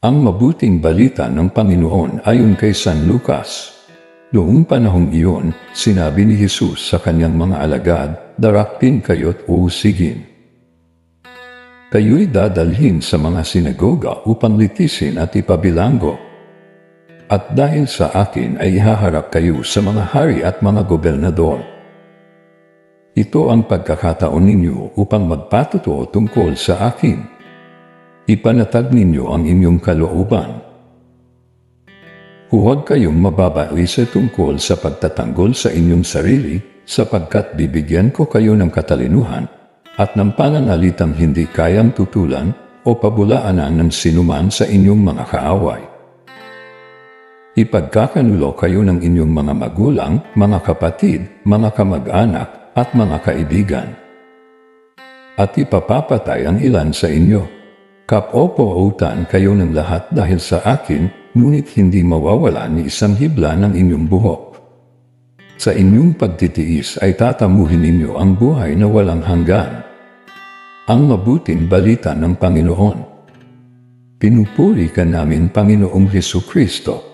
Ang mabuting balita ng Panginoon ayon kay San Lucas. Noong panahong iyon, sinabi ni Jesus sa kanyang mga alagad, Daraktin kayo't uusigin. Kayo'y dadalhin sa mga sinagoga upang litisin at ipabilanggo. At dahil sa akin ay ihaharap kayo sa mga hari at mga gobernador. Ito ang pagkakataon ninyo upang magpatuto tungkol sa akin. Ipanatag ninyo ang inyong kalooban. Huwag kayong mababawi sa tungkol sa pagtatanggol sa inyong sarili sapagkat bibigyan ko kayo ng katalinuhan at ng pananalitang hindi kayang tutulan o pabulaanan ng sinuman sa inyong mga kaaway. Ipagkakanulo kayo ng inyong mga magulang, mga kapatid, mga kamag-anak at mga kaibigan. At ipapapatay ang ilan sa inyo. Kapopoutan kayo ng lahat dahil sa akin, ngunit hindi mawawala ni isang hibla ng inyong buhok. Sa inyong pagtitiis ay tatamuhin ninyo ang buhay na walang hanggan. Ang mabuting balita ng Panginoon. Pinupuri ka namin, Panginoong Heso Kristo.